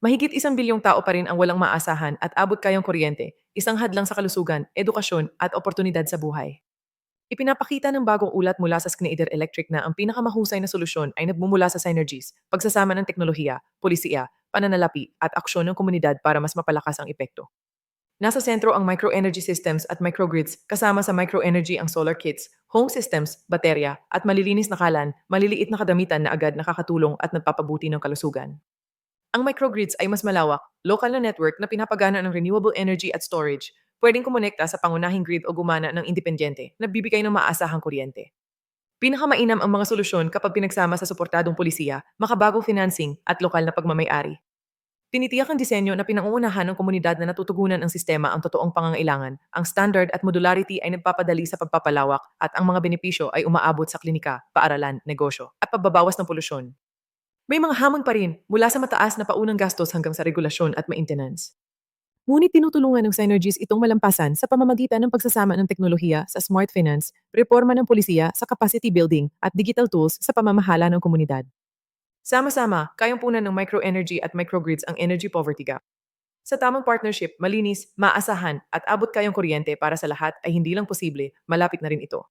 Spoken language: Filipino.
Mahigit isang bilyong tao pa rin ang walang maasahan at abot kayang kuryente, isang hadlang sa kalusugan, edukasyon at oportunidad sa buhay. Ipinapakita ng bagong ulat mula sa Schneider Electric na ang pinakamahusay na solusyon ay nagmumula sa synergies, pagsasama ng teknolohiya, polisiya, pananalapi at aksyon ng komunidad para mas mapalakas ang epekto. Nasa sentro ang microenergy systems at microgrids kasama sa microenergy ang solar kits, home systems, baterya at malilinis na kalan, maliliit na kadamitan na agad nakakatulong at nagpapabuti ng kalusugan. Ang microgrids ay mas malawak, local na network na pinapagana ng renewable energy at storage, pwedeng kumonekta sa pangunahing grid o gumana ng independyente na bibigay ng maasahang kuryente. Pinakamainam ang mga solusyon kapag pinagsama sa suportadong polisiya, makabagong financing at lokal na pagmamayari. Tinitiyak ang disenyo na pinangungunahan ng komunidad na natutugunan ang sistema ang totoong pangangailangan. Ang standard at modularity ay nagpapadali sa pagpapalawak at ang mga benepisyo ay umaabot sa klinika, paaralan, negosyo at pagbabawas ng polusyon. May mga hamon pa rin mula sa mataas na paunang gastos hanggang sa regulasyon at maintenance. Ngunit tinutulungan ng synergies itong malampasan sa pamamagitan ng pagsasama ng teknolohiya sa smart finance, reforma ng polisiya sa capacity building at digital tools sa pamamahala ng komunidad. Sama-sama, kayang punan ng microenergy at microgrids ang energy poverty gap. Sa tamang partnership, malinis, maasahan at abot kayang kuryente para sa lahat ay hindi lang posible, malapit na rin ito.